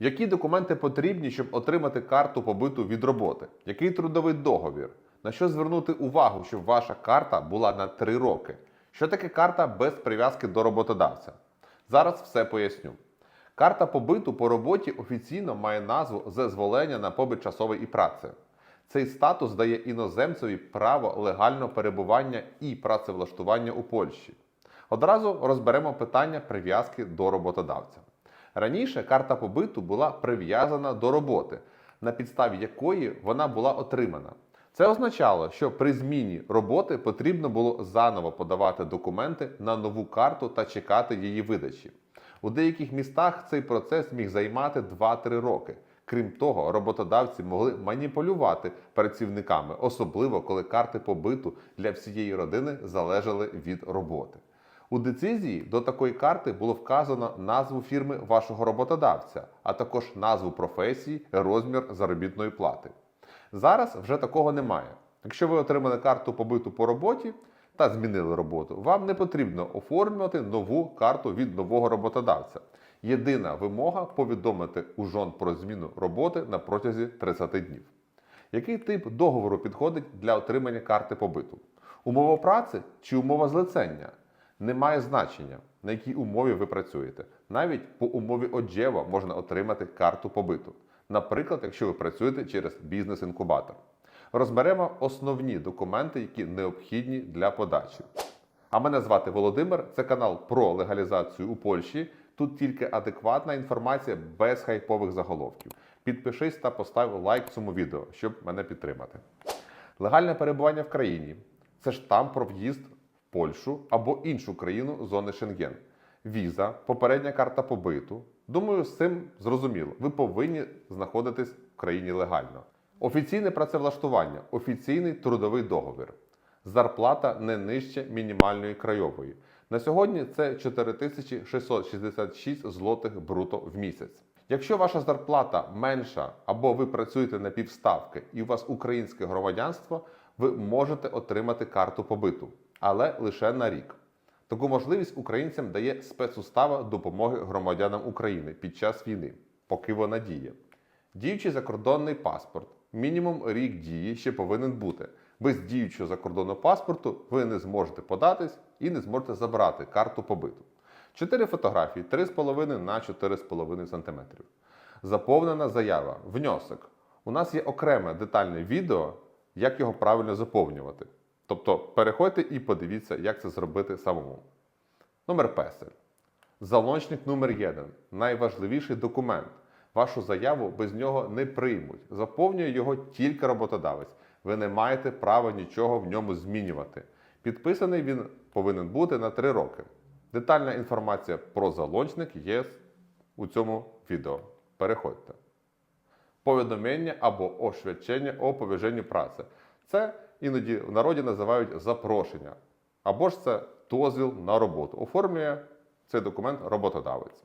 Які документи потрібні, щоб отримати карту побиту від роботи? Який трудовий договір? На що звернути увагу, щоб ваша карта була на 3 роки? Що таке карта без прив'язки до роботодавця? Зараз все поясню. Карта побиту по роботі офіційно має назву Зазволення на побит часовий і праці. Цей статус дає іноземцеві право легального перебування і працевлаштування у Польщі. Одразу розберемо питання прив'язки до роботодавця. Раніше карта побиту була прив'язана до роботи, на підставі якої вона була отримана. Це означало, що при зміні роботи потрібно було заново подавати документи на нову карту та чекати її видачі. У деяких містах цей процес міг займати 2-3 роки. Крім того, роботодавці могли маніпулювати працівниками, особливо коли карти побиту для всієї родини залежали від роботи. У децизії до такої карти було вказано назву фірми вашого роботодавця, а також назву професії, розмір заробітної плати. Зараз вже такого немає. Якщо ви отримали карту побиту по роботі та змінили роботу, вам не потрібно оформлювати нову карту від нового роботодавця. Єдина вимога повідомити УЖОН про зміну роботи на протязі 30 днів. Який тип договору підходить для отримання карти побиту? Умова праці чи умова злицення? Не має значення, на якій умові ви працюєте. Навіть по умові оджева можна отримати карту побиту. Наприклад, якщо ви працюєте через бізнес-інкубатор. Розберемо основні документи, які необхідні для подачі. А мене звати Володимир. Це канал про легалізацію у Польщі. Тут тільки адекватна інформація без хайпових заголовків. Підпишись та постав лайк цьому відео, щоб мене підтримати. Легальне перебування в країні це штамп про в'їзд Польщу або іншу країну зони Шенген. Віза, попередня карта побиту. Думаю, з цим зрозуміло. Ви повинні знаходитись в країні легально. Офіційне працевлаштування, офіційний трудовий договір. Зарплата не нижче мінімальної краєвої. На сьогодні це 4666 злотих бруто в місяць. Якщо ваша зарплата менша або ви працюєте на півставки і у вас українське громадянство, ви можете отримати карту побиту, але лише на рік. Таку можливість українцям дає спецустава допомоги громадянам України під час війни, поки вона діє. Діючий закордонний паспорт. Мінімум рік дії ще повинен бути. Без діючого закордонного паспорту ви не зможете податись і не зможете забрати карту побиту. Чотири фотографії 3,5 на 4,5 см. Заповнена заява. Внесок. У нас є окреме детальне відео, як його правильно заповнювати. Тобто переходьте і подивіться, як це зробити самому. Номер песель. Залончник номер 1 найважливіший документ. Вашу заяву без нього не приймуть. Заповнює його тільки роботодавець. Ви не маєте права нічого в ньому змінювати. Підписаний він повинен бути на 3 роки. Детальна інформація про залончник є у цьому відео. Переходьте. Повідомлення або освячення о повіженні праці. Це іноді в народі називають запрошення. Або ж це дозвіл на роботу. Оформлює цей документ роботодавець.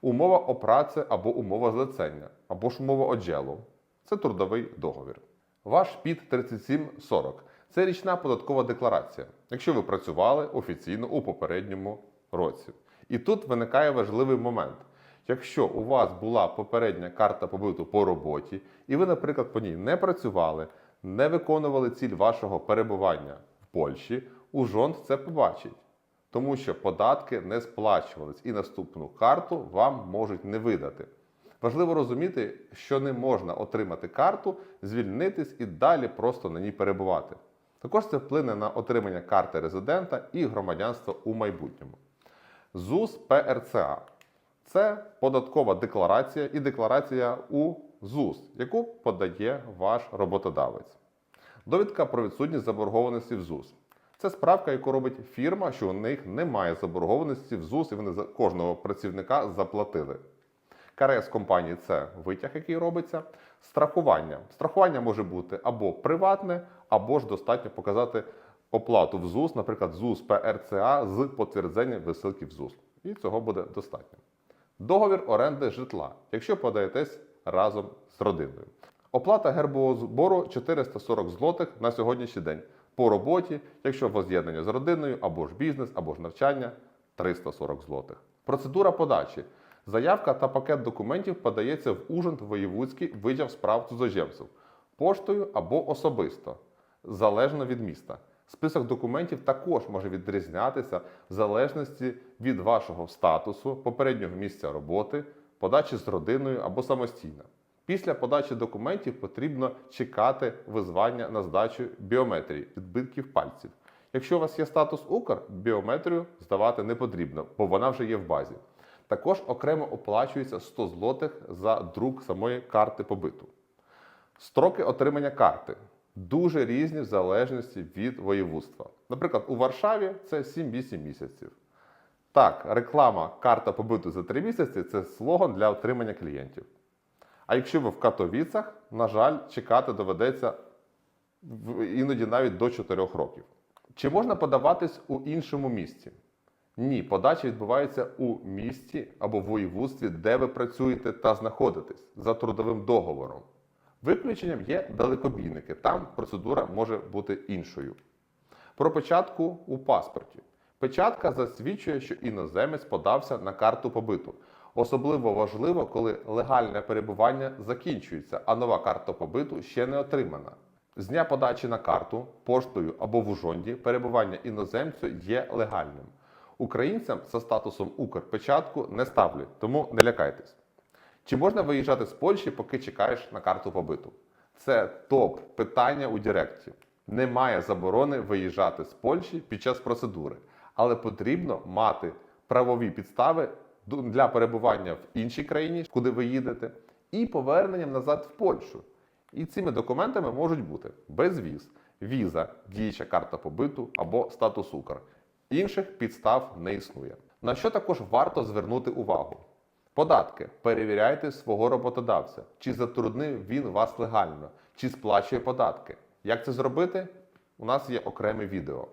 Умова о праці або умова злицення, або ж умова оджелу. Це трудовий договір. Ваш ПІД 3740 це річна податкова декларація, якщо ви працювали офіційно у попередньому році. І тут виникає важливий момент. Якщо у вас була попередня карта побиту по роботі, і ви, наприклад, по ній не працювали, не виконували ціль вашого перебування в Польщі, ужонт це побачить. Тому що податки не сплачувались і наступну карту вам можуть не видати. Важливо розуміти, що не можна отримати карту, звільнитись і далі просто на ній перебувати. Також це вплине на отримання карти резидента і громадянства у майбутньому. ЗУС ПРЦА це податкова декларація і декларація у ЗУС, яку подає ваш роботодавець. Довідка про відсутність заборгованості в ЗУС. Це справка, яку робить фірма, що у них немає заборгованості в ЗУС, і вони за кожного працівника заплатили. КРС компанії це витяг, який робиться. Страхування. Страхування може бути або приватне, або ж достатньо показати оплату в ЗУС, наприклад, ЗУС ПРЦА з потвердженням висилки в ЗУС. І цього буде достатньо. Договір оренди житла, якщо подаєтесь разом з родиною. Оплата гербового збору 440 злотих на сьогоднішній день. По роботі, якщо воз'єднання з родиною, або ж бізнес, або ж навчання 340 злотих. Процедура подачі. Заявка та пакет документів подається в Ужгород воєвудський виділ справ цудзожемців поштою або особисто, залежно від міста. Список документів також може відрізнятися в залежності від вашого статусу, попереднього місця роботи, подачі з родиною або самостійно. Після подачі документів потрібно чекати визвання на здачу біометрії відбитків пальців. Якщо у вас є статус Укр, біометрію здавати не потрібно, бо вона вже є в базі. Також окремо оплачується 100 злотих за друк самої карти побиту. Строки отримання карти дуже різні в залежності від воєвудства. Наприклад, у Варшаві це 7-8 місяців. Так, реклама карта побиту за 3 місяці це слоган для отримання клієнтів. А якщо ви в Катовіцах, на жаль, чекати доведеться іноді навіть до 4 років. Чи можна подаватись у іншому місті? Ні, подача відбувається у місті або воєвудстві, де ви працюєте та знаходитесь за трудовим договором. Виключенням є далекобійники. Там процедура може бути іншою. Про печатку у паспорті. Печатка засвідчує, що іноземець подався на карту побиту. Особливо важливо, коли легальне перебування закінчується, а нова карта побиту ще не отримана. З дня подачі на карту, поштою або в Ужонді перебування іноземцю є легальним. Українцям за статусом Укрпечатку не ставлять, тому не лякайтесь. Чи можна виїжджати з Польщі, поки чекаєш на карту побиту? Це топ питання у Директі. Немає заборони виїжджати з Польщі під час процедури, але потрібно мати правові підстави для перебування в іншій країні, куди ви їдете, і поверненням назад в Польщу. І цими документами можуть бути безвіз, віза, діюча карта побиту або статус Укр. Інших підстав не існує. На що також варто звернути увагу? Податки. Перевіряйте свого роботодавця, чи затруднив він вас легально, чи сплачує податки. Як це зробити? У нас є окреме відео.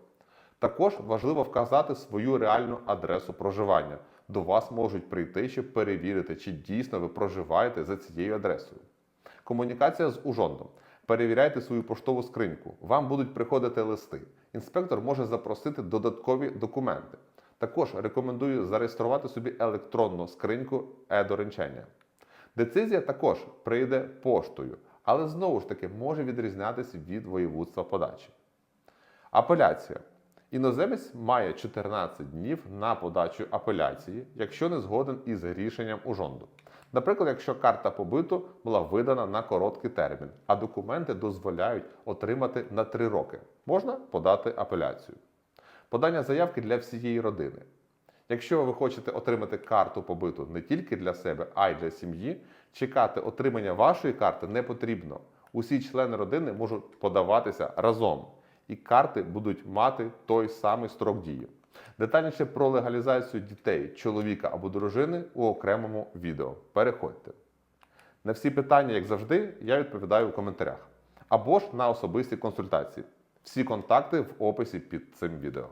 Також важливо вказати свою реальну адресу проживання. До вас можуть прийти, щоб перевірити, чи дійсно ви проживаєте за цією адресою. Комунікація з ужондом. Перевіряйте свою поштову скриньку. Вам будуть приходити листи. Інспектор може запросити додаткові документи. Також рекомендую зареєструвати собі електронну скриньку е-доручення. Децизія також прийде поштою, але знову ж таки може відрізнятися від воєвудства подачі. Апеляція. Іноземець має 14 днів на подачу апеляції, якщо не згоден із рішенням ужонду. Наприклад, якщо карта побиту була видана на короткий термін, а документи дозволяють отримати на 3 роки, можна подати апеляцію. Подання заявки для всієї родини. Якщо ви хочете отримати карту побиту не тільки для себе, а й для сім'ї, чекати отримання вашої карти не потрібно. Усі члени родини можуть подаватися разом, і карти будуть мати той самий строк дії. Детальніше про легалізацію дітей, чоловіка або дружини у окремому відео. Переходьте. На всі питання, як завжди, я відповідаю у коментарях або ж на особисті консультації. Всі контакти в описі під цим відео.